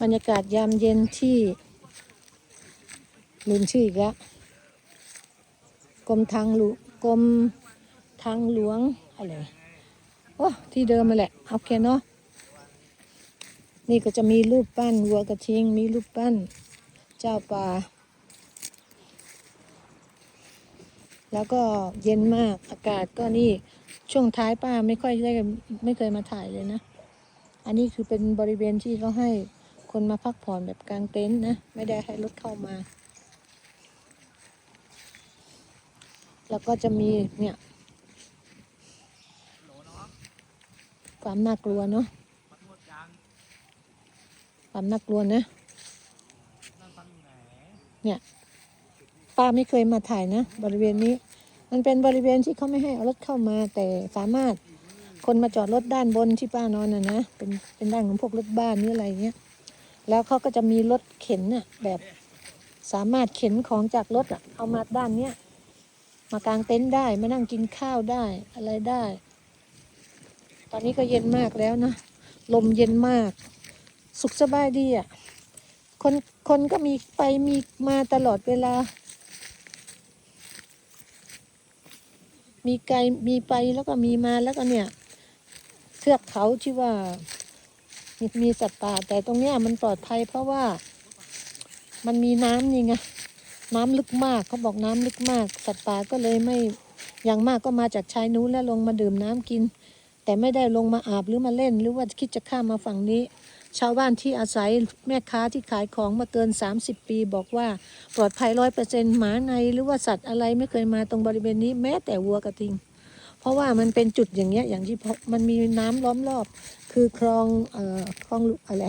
บรรยากาศยามเย็นที่ลืมชื่ออีกแล้วกรมทางหลวงกรมทางหลวงอะไรโอ้ที่เดิมมาแหละโอเคเนาะนี่ก็จะมีรูปปั้นวัวกระทิงมีรูปปั้น เจ้าป่า แล้วก็เย็นมากอากาศก็นี่ช่วงท้ายป้าไม่ค่อยได้ไม่เคยมาถ่ายเลยนะ อันนี้คือเป็นบริเวณที่เขาให้ คนมาพักผ่อนแบบกลางเต็นท์นะ ไม่ได้ให้รถเข้ามา แล้วก็จะมีเนี่ยความน่ากลัวเนาะความน่ากลัวนะเนี่ยป้าไม่เคยมาถ่ายนะ บริเวณนี้ มันเป็นบริเวณที่เขาไม่ให้เอารถเข้ามา แต่สามารถคนมาจอดรถด้านบนที่ป้านอนน่ะนะ เป็นเป็นด้านของพวกรถบ้านหรืออะไรเงี้ย แล้วเขาก็จะมีรถเข็นน่ะแบบสามารถเข็นของจากรถอะเอามาด้านเนี้ยมากางเต็นท์ได้มานั่งกินข้าวได้อะไรได้ ตอนนี้ก็เย็นมากแล้วนะลมเย็นมาก สุขสบายดีอะคนคนก็มีไปมีมาตลอดเวลา มีไกลมีไปแล้วก็มีมาแล้วก็เนี่ยเทือกเขาที่ว่า มีมีสัตว์ป่าแต่ตรงเนี้ยมันปลอดภัยเพราะว่ามันมีน้ำนี่ไงน้ำลึกมากเขาบอกน้ำลึกมาก สัตว์ป่าก็เลยไม่อย่างมากก็มาจากชายนู้นแล้วลงมาดื่มน้ำกิน แต่ไม่ได้ลงมาอาบหรือมาเล่น หรือว่าคิดจะข้ามมาฝั่งนี้ ชาวบ้านที่อาศัยแม่ค้าที่ขายของมาเกิน 30 ปี บอกว่าปลอดภัยร้อยเปอร์เซ็นต์หมาในหรือว่าสัตว์อะไรไม่เคยมาตรงบริเวณนี้แม้แต่วัวกระทิง ราะว่ามันเป็นจุดอย่างเงี้ยอย่างที่พบมันมีน้ำล้อมรอบ คือคลองเอ่อคลองอะไร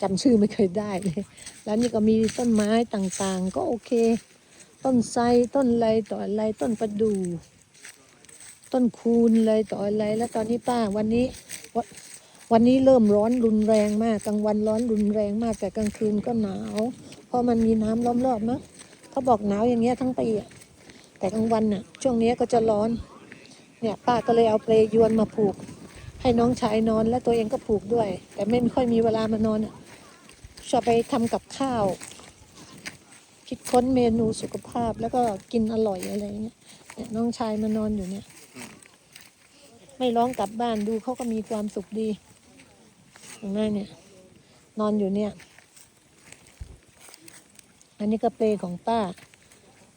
จำชื่อไม่เคยได้เลย แล้วนี่ก็มีต้นไม้ต่างๆ ก็โอเค ต้นไทรต้นอะไรต่ออะไรต้นประดู่ต้นคูนเลยต่ออะไร แล้วตอนนี้ป้าวันนี้ว,วันนี้เริ่มร้อนรุนแรงมากกลางวันร้อนรุนแรงมากแต่กลางคืนก็หนาว เพราะมันมีน้ำล้อมรอบมั้งเขาบอกหนาวอย่างเงี้ยทั้งปีอะ แต่กลางวันน่ะช่วงนี้ก็จะร้อน เนี่ยป้าก็เลยเอาเปลยวนมาผูก ให้น้องชายนอนและตัวเองก็ผูกด้วย แต่ไม่ค่อยมีเวลามานอนอะชอบไปทำกับข้าว คิดค้นเมนูสุขภาพแล้วก็กินอร่อยอะไรเงี้ยเนี่ยน้องชายมานอนอยู่เนี่ย ไม่ร้องกลับบ้านดูเขาก็มีความสุขดีเห็นไหมเนี่ย นอนอยู่เนี่ย อันนี้ก็เปลของป้า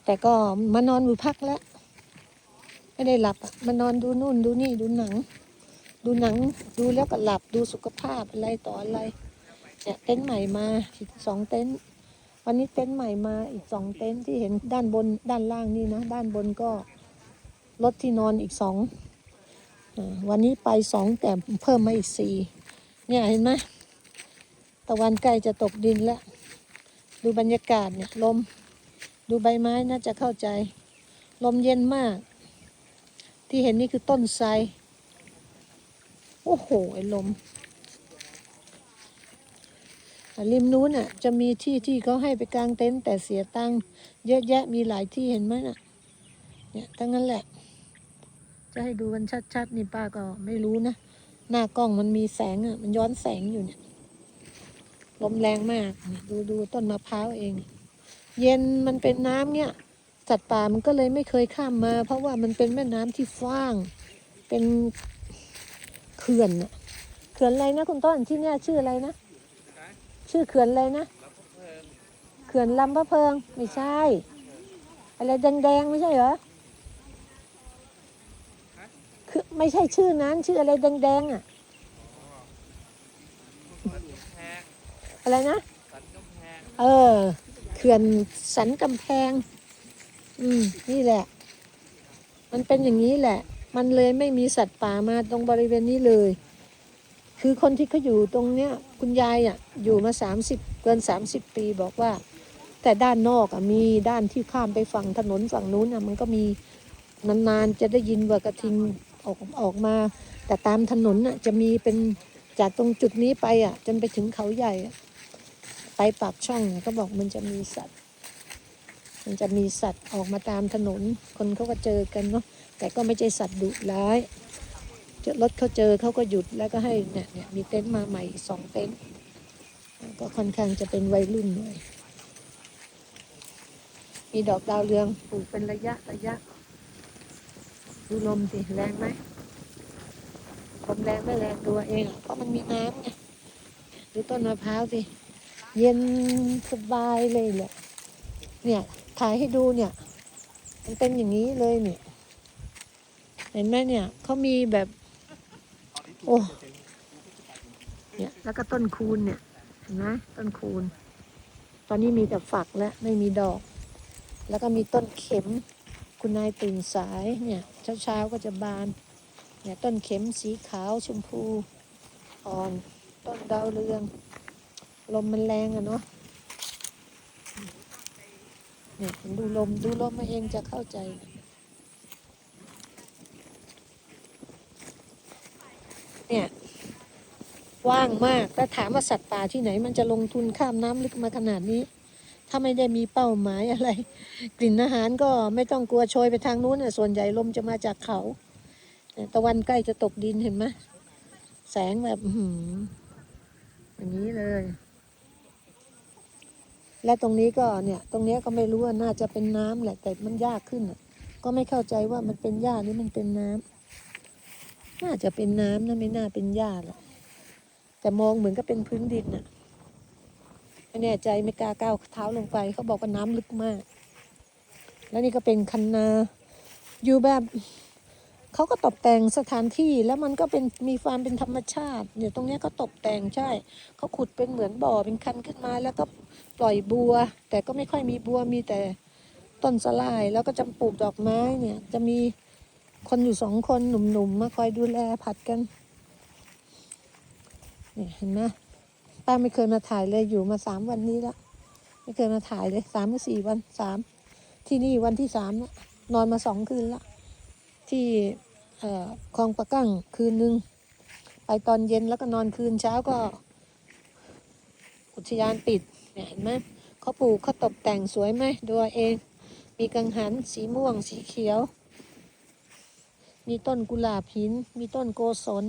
แต่ก็มานอนอยู่พักแล้วไม่ได้หลับมานอนดูนู่นดูนี่ดูหนัง ดูหนังดูแล้วก็หลับดูสุขภาพอะไรต่ออะไรเนี่ยเต็นท์ใหม่มาอีกสองเต็นท์วันนี้เต็นท์ใหม่มาอีกสองเต็นท์ที่เห็นด้านบนด้านล่างนี่นะด้านบนก็รถที่นอนอีกสองวันนี้ไปสองแต่เพิ่มมาอีกสี่เนี่ยเห็นไหมตะวันใกล้จะตกดินแล้ว ดูบรรยากาศเนี่ยลม ดูใบไม้น่าจะเข้าใจ ลมเย็นมาก ที่เห็นนี่คือต้นไทรโอ้โห ไอ้ลม ริมนู้นอะ จะมีที่ที่เขาให้ไปกางเต็นท์แต่เสียตังค์เยอะแยะมีหลายที่เห็นไหมน่ะ เนี่ยทั้งนั้นแหละ จะให้ดูกันชัดๆ นี่ป้าก็ไม่รู้นะ หน้ากล้องมันมีแสงอะ มันย้อนแสงอยู่เนี่ย ลมแรงมาก ดูดูต้นมะพร้าวเอง เย็นมันเป็นน้ำเนี่ยสัตว์ป่ามันก็เลยไม่เคยข้ามมา เพราะว่ามันเป็นแม่น้ำที่ฟ้าง เป็นเขื่อนน่ะเขื่อนอะไรนะคุณต้นที่เนี่ยชื่ออะไรนะ ชื่อเขื่อนอะไรนะเขื่อนลำพะเพิงไม่ใช่ อะไรแดงๆไม่ใช่เหรอคือไม่ใช่ชื่อนั้น ชื่ออะไรแดงๆอะอะไรนะ เออ เขื่อนสันกำแพง อืม นี่แหละ มันเป็นอย่างนี้แหละ มันเลยไม่มีสัตว์ป่ามาตรงบริเวณนี้เลย คือคนที่เขาอยู่ตรงเนี้ย คุณยายอะ อยู่มาสามสิบเกินสามสิบปีบอกว่า แต่ด้านนอกอะมีด้านที่ข้ามไปฝั่งถนนฝั่งนู้นอะ มันก็มีนานๆจะได้ยินว่ากระทิงออกออกมา แต่ตามถนนอะจะมีเป็นจากตรงจุดนี้ไปอะ จนไปถึงเขาใหญ่อะ ไปปากช่องเนี่ยเขาบอกมันจะมีสัตว์ มันจะมีสัตว์ออกมาตามถนน คนเขาก็เจอกันเนาะแต่ก็ไม่ใช่สัตว์ดุร้ายเจอรถเขาเจอเขาก็หยุดแล้วก็ให้เนี่ยเนี่ยมีเต็นท์มาใหม่สองเต็นท์ก็ค่อนข้างจะเป็นวัยรุ่นหน่อย มีดอกดาวเรืองปลูกเป็นระยะระยะ ดูลมสิแรงไหมลมแรงไม่แรงดูเอาเองเพราะมันมีน้ำไงดูต้นมะพร้าวสิ เย็นสบายเลยแหละเนี่ยถ่ายให้ดูเนี่ย มันเป็นอย่างนี้เลยเนี่ย เห็นไหมเนี่ยเขามีแบบ โอ้เนี่ยแล้วก็ต้นคูณเนี่ยเห็นไหมต้นคูณ ตอนนี้มีแต่ฝักแล้วไม่มีดอก แล้วก็มีต้นเข็ม คุณนายตื่นสายเนี่ยเช้าๆก็จะบาน เนี่ยต้นเข็มสีขาวชมพูอ่อน ต้นดาวเรือง ลมมันแรงอะเนาะเนี่ยดูลมดูลมมาเองจะเข้าใจเนี่ยว่างมากแล้วถามว่าสัตว์ป่าที่ไหน มันจะลงทุนข้ามน้ำลึกมาขนาดนี้ ถ้าไม่ได้มีเป้าหมายอะไร กลิ่นอาหารก็ไม่ต้องกลัวโชยไปทางนู้นน่ะส่วนใหญ่ลมจะมาจากเขาตะวันใกล้จะตกดินเห็นไหมแสงแบบอย่างนี้เลย และตรงนี้ก็เนี่ยตรงนี้ก็ไม่รู้ว่าน่าจะเป็นน้ำแหละแต่มันยากขึ้นอะก็ไม่เข้าใจว่ามันเป็นหญ้าหรือมันเป็นน้ำน่าจะเป็นน้ำนะไม่น่าเป็นหญ้าหรอกแต่มองเหมือนก็เป็นพื้นดินน่ะไม่แน่ใจไม่กล้าก้าวเท้าลงไป เขาบอกว่าน้ำลึกมาก แล้วนี่ก็เป็นคันนาอยู่แบบ เขาก็ตกแต่งสถานที่แล้วมันก็เป็นมีความเป็นธรรมชาติเนี่ยตรงนี้ยก็ตกแต่งใช่เขาขุดเป็นเหมือนบ่อเป็นคันขึ้นมาแล้วก็ปล่อยบัว แต่ก็ไม่ค่อยมีบัวมีแต่ต้นสลายแล้วก็จะปลูกดอกไม้เนี่ย จะมีคนอยู่สองคนหนุ่มๆ มาคอยดูแลผัดกันเนี่ยเห็นไหมป้าไม่เคยมาถ่ายเลยอยู่มาสามวันนี้ล้วไม่เคยมาถ่ายเลยสามหรือสี่วันสามที่นี่วันที่สามนอนมาสองคืนละ ที่คลองปะกั้งคืนนึง ไปตอนเย็นแล้วก็นอนคืนเช้าก็ อุทยานปิดเนี่ยเห็นไหมเขาปลูกเขาตกแต่งสวยไหมดูเอง มีกังหันสีม่วงสีเขียว มีต้นกุหลาบหิน มีต้นโกศล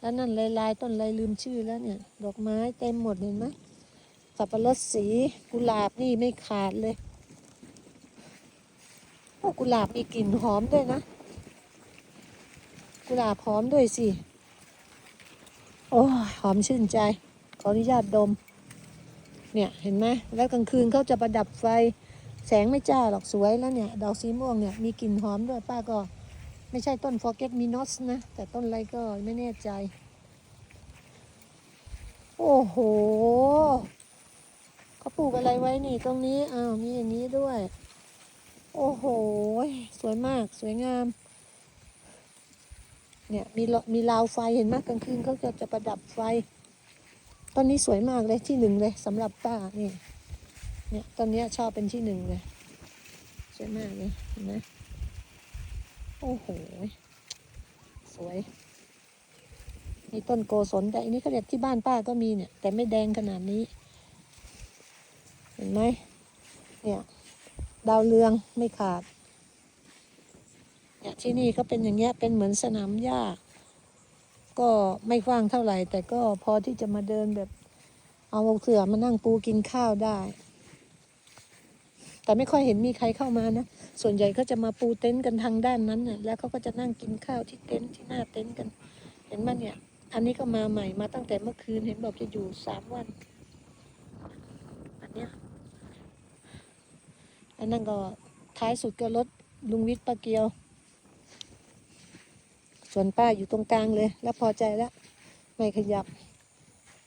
แล้วนั่นลายลายๆต้นอะไรลืมชื่อแล้วเนี่ย ดอกไม้เต็มหมดเห็นไหมสับปะรดสีกุหลาบนี่ไม่ขาดเลยโอ้กุหลาบมีกลิ่นหอมด้วยนะ กุหลาบหอมด้วยสิ โอ้หอมชื่นใจ ขออนุญาตดม เนี่ยเห็นไหมแล้วกลางคืนเขาจะประดับไฟ แสงไม่จ้าหรอกสวยแล้วเนี่ย ดอกสีม่วงเนี่ยมีกลิ่นหอมด้วยป้าก็ ไม่ใช่ต้น forget me not นะ แต่ต้นอะไรก็ไม่แน่ใจ โอ้โหเขาปลูกอะไรไว้นี่ตรงนี้อ้าวมีอย่างนี้ด้วย โอ้โห สวยมากสวยงาม เนี่ยมีมีราวไฟเห็นไหมกลางคืนเขาจะจะประดับไฟต้นนี้สวยมากเลยที่หนึ่งเลยสำหรับป้านี่ เนี่ยต้นเนี้ยชอบเป็นที่หนึ่งเลยสวยมากเลยเห็นไหมโอ้โหสวยมีต้นโกศลแต่อันนี้เขาเรียกที่บ้านป้าก็มีเนี่ย แต่ไม่แดงขนาดนี้ เห็นไหมเนี่ย ดาวเรืองไม่ขาด เนี่ยที่นี่ก็เป็นอย่างเงี้ยเป็นเหมือนสนามหญ้าก็ไม่กว้างเท่าไหร่ แต่ก็พอที่จะมาเดินแบบ เอาเสือมานั่งปูกินข้าวได้ แต่ไม่ค่อยเห็นมีใครเข้ามานะ ส่วนใหญ่เขาจะมาปูเต็นท์กันทางด้านนั้นน่ะแล้วเขาก็จะนั่งกินข้าวที่เต็นท์ที่หน้าเต็นท์กัน เห็นไหมเนี่ย อันนี้ก็มาใหม่มาตั้งแต่เมื่อคืนเห็นบอกจะอยู่สามวันอันเนี้ยอันนั้นก็ท้ายสุดก็รถลุงวิทย์ปะเกียว ส่วนป้าอยู่ตรงกลางเลย แล้วพอใจแล้ว ไม่ขยับ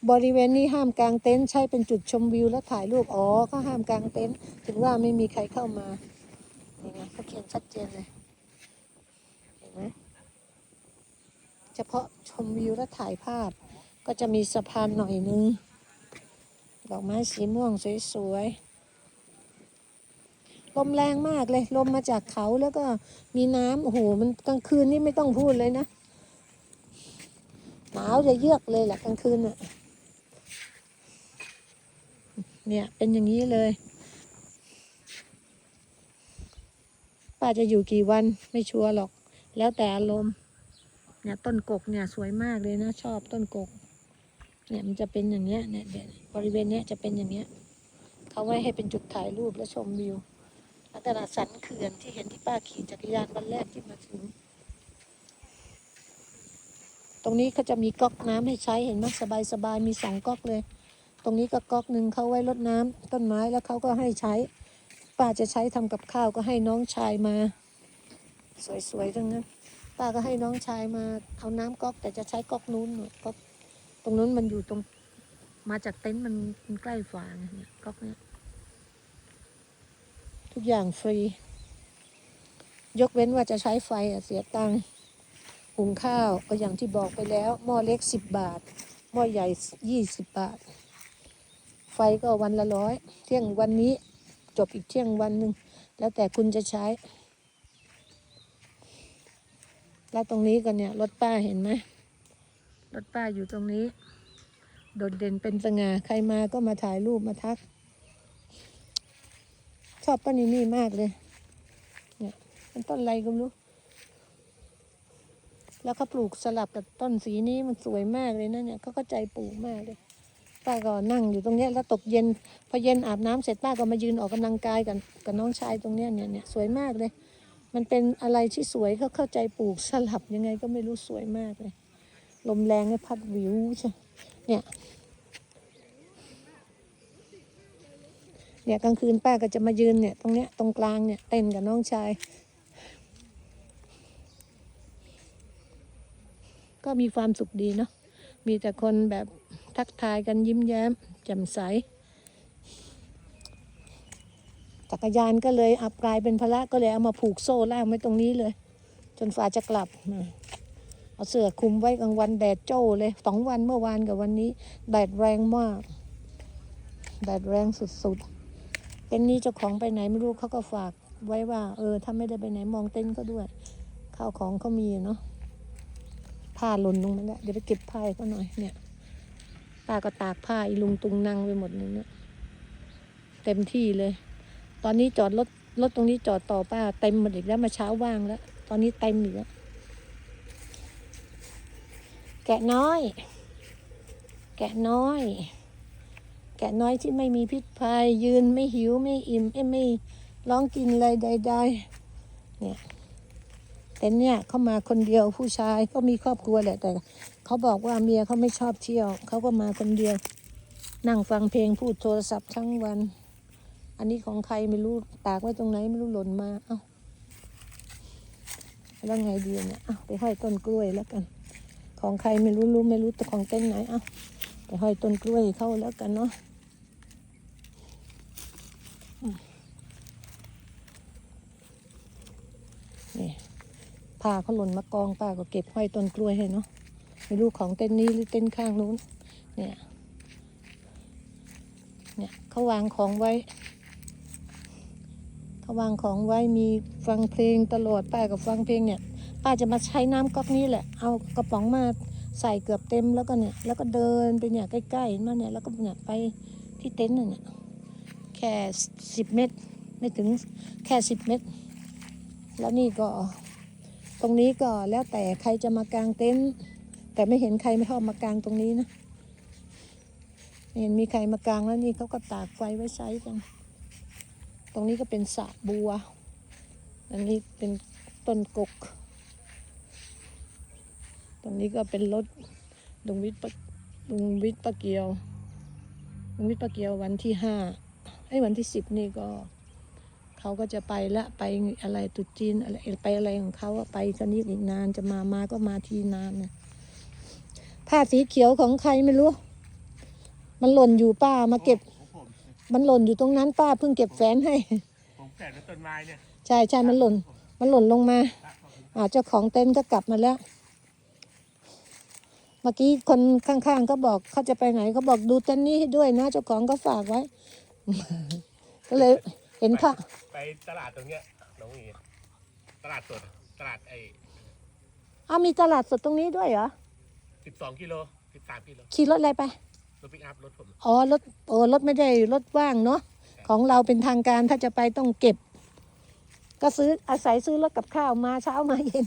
บริเวณนี้ห้ามกางเต็นท์ใช้เป็นจุดชมวิวและถ่ายรูปอ๋อก็ห้ามกางเต็นท์ถึงว่าไม่มีใครเข้ามานี่ไงเขาเขียนชัดเจนเลยเห็นไหมเฉพาะชมวิวและถ่ายภาพ ก็จะมีสะพานหน่อยนึงดอกไม้สีม่วงสวยๆ ลมแรงมากเลย ลมมาจากเขาแล้วก็มีน้ำโอ้โหมันกลางคืนนี่ไม่ต้องพูดเลยนะหนาวจะเยือกเลยแหละกลางคืนน่ะเนี่ยเป็นอย่างนี้เลยป้าจะอยู่กี่วันไม่ชัวร์หรอก แล้วแต่อารมณ์เนี่ยต้นกกเนี่ยสวยมากเลยนะ ชอบต้นกก เนี่ยมันจะเป็นอย่างเงี้ยเนี่ยเนี่ยบริเวณเนี้ยจะเป็นอย่างเงี้ยเขาไว้ให้เป็นจุดถ่ายรูปและชมวิว ลักษณะสันเขื่อนที่เห็นที่ป้าขี่จักรยานวันแรกที่มาถึง ตรงนี้เขาจะมีก๊อกน้ำให้ใช้เห็นไหมสบายสบายๆมีสองก๊อกเลย ตรงนี้ก็ก๊อกหนึ่งเขาไว้รดน้ำต้นไม้แล้วเขาก็ให้ใช้ ป้าจะใช้ทำกับข้าวก็ให้น้องชายมา สวยๆทั้งนั้นป้าก็ให้น้องชายมาเอาน้ำก๊อกแต่จะใช้ก๊อกนู้นก๊อกตรงนู้นมันอยู่ตรง มาจากเต็นท์มันใกล้ฝาไงเนี่ยก๊อกเนี้ย ทุกอย่างฟรี ยกเว้นว่าจะใช้ไฟอะเสียตังค์หุงข้าวก็อย่างที่บอกไปแล้วหม้อเล็กสิบบาท หม้อใหญ่ยี่สิบบาท ไฟก็วันละร้อยเที่ยงวันนี้จบอีกเที่ยงวันหนึ่งแล้วแต่คุณจะใช้ แล้วตรงนี้กันเนี่ยรถป้าเห็นไหมรถป้าอยู่ตรงนี้ โดดเด่นเป็นสง่าใครมาก็มาถ่ายรูปมาทัก ชอบป้านี่นี่มากเลย เนี่ยเป็นต้นอะไรก็ไม่รู้ แล้วเขาปลูกสลับกับต้นสีนี้มันสวยมากเลยนะเนี่ยเขาก็ใจปลูกมากเลยป้าก็นั่งอยู่ตรงเนี้ยแล้วตกเย็น พอเย็นอาบน้ำเสร็จป้าก็มายืนออกกำลังกายกันกับน้องชายตรงเนี้ยเนี่ยเนี่ยสวยมากเลย มันเป็นอะไรที่สวยเขาเข้าใจปลูกสลับยังไงก็ไม่รู้สวยมากเลย ลมแรงให้พัดวิวใช่เนี่ย เนี่ยกลางคืนป้าก็จะมายืนเนี่ยตรงเนี้ยตรงกลางเนี่ยเต้นกับน้องชาย ก็มีความสุขดีเนาะมีแต่คนแบบทักทายกันยิ้มแย้มแจ่มใส จักรยานก็เลยอับกลายเป็นภาระก็เลยเอามาผูกโซ่ล่ามไว้ตรงนี้เลย จนฝ่าจะกลับเอาเสื้อคลุมไว้กลางวันแดดโจ้เลยสองวันเมื่อวานกับวันนี้ แดดแรงมาก แดดแรงสุดๆ เป็นนี้เจ้าของไปไหนไม่รู้เขาก็ฝากไว้ว่า เออ ถ้าไม่ได้ไปไหนมองเต็นท์ก็ด้วย ข้าวของเขามีเนาะผ้าหล่นลงมาแล้วเดี๋ยวไปเก็บผ้าเขาหน่อยเนี่ยป้าก็ตากผ้าอีลุงตุงนั่งไปหมดเลยเนี่ยเต็มที่เลย ตอนนี้จอดรถรถตรงนี้จอดต่อป้าเต็มหมดอีกแล้วมาเช้าว่างแล้ว ตอนนี้เต็มอีกแล้วแกะน้อย แกะน้อย แกะน้อยที่ไม่มีพิษภัย ยืนไม่หิวไม่อิ่มไม่ร้องกินอะไรใดๆเนี่ยแต่เนี่ยเขามาคนเดียวผู้ชายก็มีครอบครัวแหละ แต่เขาบอกว่าเมียเขาไม่ชอบเที่ยวเขาก็มาคนเดียว นั่งฟังเพลงพูดโทรศัพท์ทั้งวัน อันนี้ของใครไม่รู้ตากไว้ตรงไหนไม่รู้หล่นมาเอ้าแล้วไงดีเนี่ยเอ้าไปห้อยต้นกล้วยแล้วกัน ของใครไม่รู้รู้ไม่รู้แต่ของเต้นไหนเอ้า ปห้อยต้นกล้วยเข้าแล้วกันเนาะนี่ผ้าเขาหล่นมากองป้าก็เก็บห้อยต้นกล้วยให้เนาะไม่รู้ของเต้นนี้หรือเต้นข้างนู้น เนี่ย เนี่ยเขาวางของไว้เขาวางของไว้มีฟังเพลงตลอดป้ากับฟังเพลงเนี่ย ป้าจะมาใช้น้ำก๊อกนี้แหละ เอากระป๋องมา ใส่เกือบเต็มแล้วก็เนี่ย แล้วก็เดินไปเนี่ยใกล้ๆมาเนี่ยแล้วก็เนี่ยไปที่เต็นท์เนี่ยแค่สิบเมตร ไม่ถึงแค่สิบเมตร แล้วนี่ก็ ตรงนี้ก็แล้วแต่ใครจะมากางเต็นท์แต่ไม่เห็นใครไม่ชอบมากางตรงนี้นะไม่เห็นมีใครมากางแล้วนี่เขาก็ตากไฟไว้ใช้กัน ตรงนี้ก็เป็นสระบัว อันนี้เป็นต้นกก ตรงนี้ก็เป็นรถลุงวิทย์ปะลุงวิทย์ปะเกียวลุงวิทย์ปะเกียววันที่ห้าไอ้ยวันที่สิบนี่ก็ เขาก็จะไปละไปอะไรตรุษจีนอะไรไปอะไรของเขาอะไปกันนี้อีกนานจะมามาก็มาทีนานเนี่ยผ้าสีเขียวของใครไม่รู้ มันหล่นอยู่ป้ามาเก็บของผมมันหล่นอยู่ตรงนั้นป้าเพิ่งเก็บแฟนให้ผมแฝดกับต้นไม้เนี่ยใช่ใช่มันหล่น มันหล่นลงมาอ่าเจ้าของเต็นท์ก็กลับมาแล้วเมื่อกี้คนข้างๆก็บอกเขาจะไปไหนเขาบอกดูเต็นท์นี้ให้ด้วยนะเจ้าของก็ฝากไว้ ก็เลยเห็นค่ะไปตลาดตรงเนี้ยน้องอีตลาดสดตลาดไอ้อ้าวมีตลาดสดตรงนี้ด้วยเหรอสิบสองกิโลสิบสามกิโลขี่รถอะไรไปรถปิกอัพรถผมอ๋อรถโอ้รถไม่ได้รถว่างเนาะของเราเป็นทางการถ้าจะไปต้องเก็บ ก็ซื้ออาศัยซื้อรถกับข้าวมาเช้ามาเย็น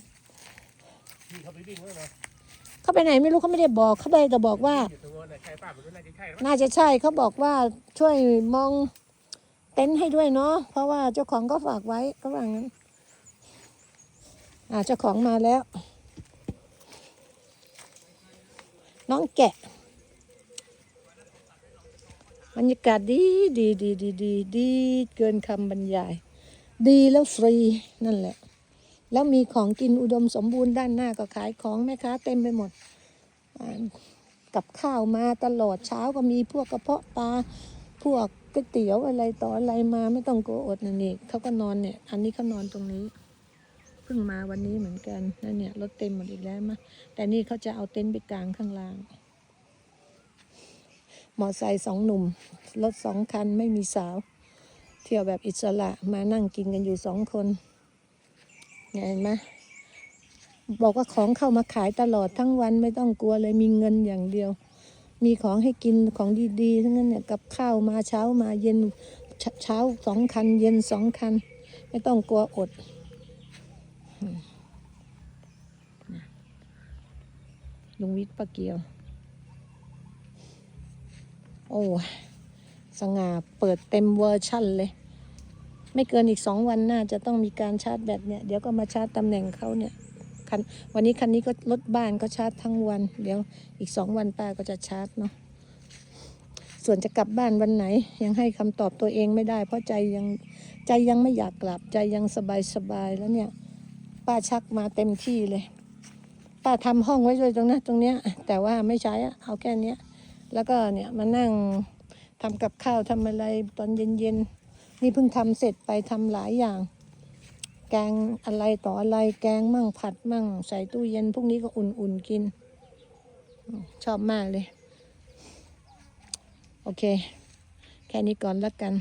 พี่เขาไปวิ่งแล้วเนาะ เขาไปไหนไม่รู้เขาไม่ได้บอกเขาได้แต่บอกว่าอยู่ตรงโน้นนะใช่ป้ามันก็น่า น่าจะใช่เขาบอกว่าช่วยมองเต็นท์ให้ด้วยเนาะเพราะว่าเจ้าของก็ฝากไว้ก็ว่างั้น อ่าเจ้าของมาแล้ว น้องแกะบรรยากาศดีดีดีดีดีดีเกินคำบรรยาย ดีแล้วฟรีนั่นแหละ แล้วมีของกินอุดมสมบูรณ์ด้านหน้าก็ขายของแม่ค้าเต็มไปหมด กับข้าวมาตลอดเช้าก็มีพวกกระเพาะปลาพวกก๋วยเตี๋ยวอะไรต่ออะไรมาไม่ต้องกลัวอดนะนี่เขาก็นอนเนี่ย อันนี้เขานอนตรงนี้เพิ่งมาวันนี้เหมือนกันนั่นเนี่ยรถเต็มหมดอีกแล้วมะแต่นี่เขาจะเอาเต็นท์ไปกลางข้างล่างมอไซค์สองหนุ่มรถสองคันไม่มีสาว เที่ยวแบบอิสระมานั่งกินกันอยู่สองคน เห็นไหมบอกว่าของเข้ามาขายตลอดทั้งวันไม่ต้องกลัวเลยมีเงินอย่างเดียว มีของให้กินของดีๆทั้งนั้นเนี่ยกับข้าวมาเช้ามาเย็นเช้าสองคัน เย็นสองคัน ไม่ต้องกลัวอด ลุงวิทย์ปะเกียว โอ้ สง่าเปิดเต็มเวอร์ชั่นเลย ไม่เกินอีกสองวันน่าจะต้องมีการชาร์จแบตเนี่ยเดี๋ยวก็มาชาร์จตำแหน่งเขาเนี่ยคันวันนี้คันนี้ก็รถบ้านก็ชาร์จทั้งวัน เดี๋ยวอีกสองวันป้าก็จะชาร์จเนาะส่วนจะกลับบ้านวันไหน ยังให้คำตอบตัวเองไม่ได้ เพราะใจยังใจยังไม่อยากกลับใจยังสบายสบายแล้วเนี่ย ป้าชักมาเต็มที่เลย ป้าทำห้องไว้ด้วยตรงนั้นตรงเนี้ย แต่ว่าไม่ใช้อะเอาแค่เนี้ยแล้วก็เนี่ยมานั่งทำกับข้าวทำอะไรตอนเย็นๆ นี่เพิ่งทำเสร็จไปทำหลายอย่าง แกงอะไรต่ออะไรแกงมั่งผัดมั่ง ใส่ตู้เย็นพวกนี้ก็อุ่นๆกิน ชอบมากเลย โอเค แค่นี้ก่อนแล้วกัน